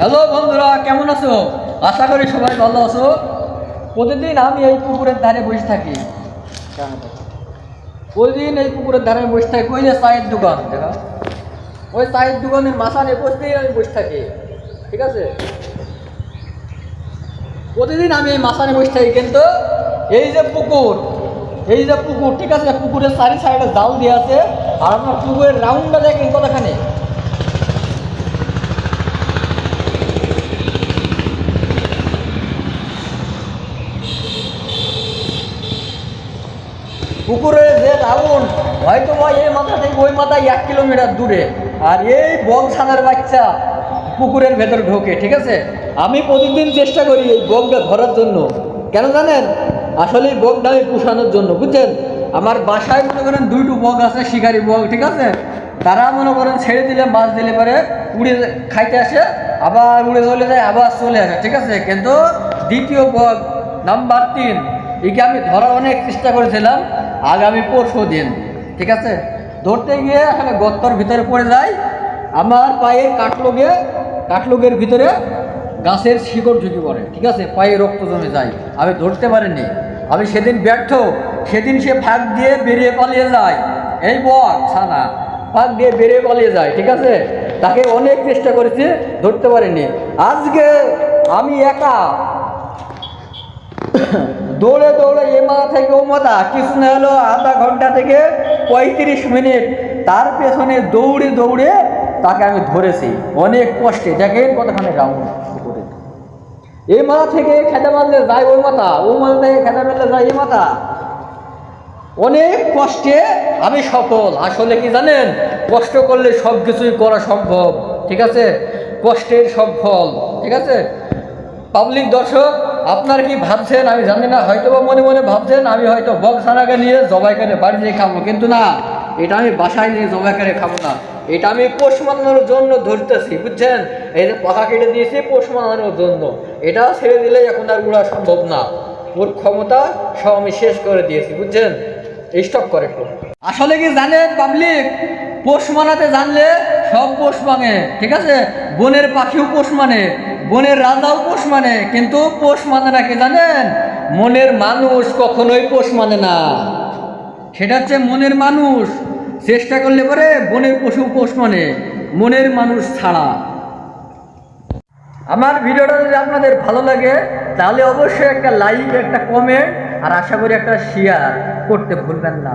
Hello বন্ধুরা, কেমন আছো? আশা করি সবাই ভালো আছো। প্রতিদিন আমি এই পুকুরের ধারে বসে থাকি। প্রতিদিন এই পুকুরের ধারে বসে থাকি। ওই যে চায়ের দোকান ওই চায়ের দোকানের মাথানে প্রতিদিন আমি বসে থাকি, ঠিক আছে? প্রতিদিন আমি এই মাথানে বসে থাকি, কিন্তু এই যে পুকুর, এই যে পুকুর, ঠিক আছে? পুকুরের চারি সাইডে জাল দিয়ে আছে, আর আপনার পুকুরের রাউন্ডটা দেখেন কতখানি? পুকুরের যে রাউন্ড, হয়তো বা এই মাথা থেকে ওই মাথায় এক কিলোমিটার দূরে। আর এই বক ছানার বাচ্চা পুকুরের ভেতর ঢোকে, ঠিক আছে? আমি প্রতিদিন চেষ্টা করি এই বকটা ধরার জন্য। কেন জানেন? আসলে এই বকটা আমি পুষানোর জন্য, বুঝছেন? আমার বাসায় মনে করেন দুইটু বক আছে, শিকারি বক, ঠিক আছে? তারা মনে করেন ছেড়ে দিলে, মাছ দিলে পরে উড়ে খাইতে আসে, আবার উড়ে চলে যায়, আবার চলে আসে, ঠিক আছে? কিন্তু দ্বিতীয় বক নাম্বার তিন, একে আমি ধরার অনেক চেষ্টা করেছিলাম। আগামী পরশু দিন, ঠিক আছে? ধরতে গিয়ে আসলে গর্তর ভিতরে পড়ে যায়, আমার পায়ে কাটলোগে কাটলোগের ভিতরে গাছের শিকড় ঝুঁকি পড়ে, ঠিক আছে? পায়ে রক্ত জমে যায়, আমি ধরতে পারিনি। আমি সেদিন ব্যর্থ, সেদিন সে ফাঁক দিয়ে বেরিয়ে পালিয়ে যায়। এই বক ছানা, ফাঁক দিয়ে বেরিয়ে পালিয়ে যায়, ঠিক আছে? তাকে অনেক চেষ্টা করেছি, ধরতে পারিনি। আজকে আমি একা দৌড়ে দৌড়ে এ মাথা থেকে ও মাথা না হলো আধা ঘণ্টা থেকে পঁয়ত্রিশ মিনিট। তার পেছনে দৌড়ে দৌড়ে তাকে আমি ধরেছি। অনেক কষ্টে। দেখেন কতখানি রাউন্ড এই মাথা থেকে খেতে মারলে যায় ওই মাথা, ও মাথা থেকে খেতে মারলে যায় এই মাথা। অনেক কষ্টে আমি সফল। আসলে কি জানেন? কষ্ট করলে সব কিছুই করা সম্ভব। ঠিক আছে? কষ্টের সব ফল। ঠিক আছে? পাবলিক দর্শক আপনার কি ভাবছেন? আমি জানি না হয়তো মনে মনে ভাবছেন, আমি হয়তো বক ছানাকে নিয়ে জবাই করে বাড়ি নিয়ে খাব, কিন্তু না, এটা আমি বাসায় নিয়ে জবাই করে খাব না। এটা আমি পোষ মানানোর জন্য ধরতেছি, বুঝছেন? এই যে পাখা কেটে দিয়েছি, পোষ মানানোর জন্য। এটা ছেড়ে দিলে এখন আর উড়া সম্ভব না। ওর ক্ষমতা সব আমি শেষ করে দিয়েছি, বুঝছেন? স্টপ করে। আসলে কি জানেন, পাবলিক? পোষ মানাতে জানলে সব পোষ মানে ঠিক আছে? বনের পাখিও পোষ মানে। বনের রাজাও পোষ মানে কিন্তু পোষ মানে না কি জানেন? মনের মানুষ কখনোই পোষ মানে না। সেটা হচ্ছে মনের মানুষ। চেষ্টা করলে পরে বনের পশু পোষ মানে মনের মানুষ ছাড়া। আমার ভিডিওটা যদি আপনাদের ভালো লাগে, তাহলে অবশ্যই একটা লাইক একটা কমেন্ট আর আশা করি একটা শেয়ার করতে ভুলবেন না।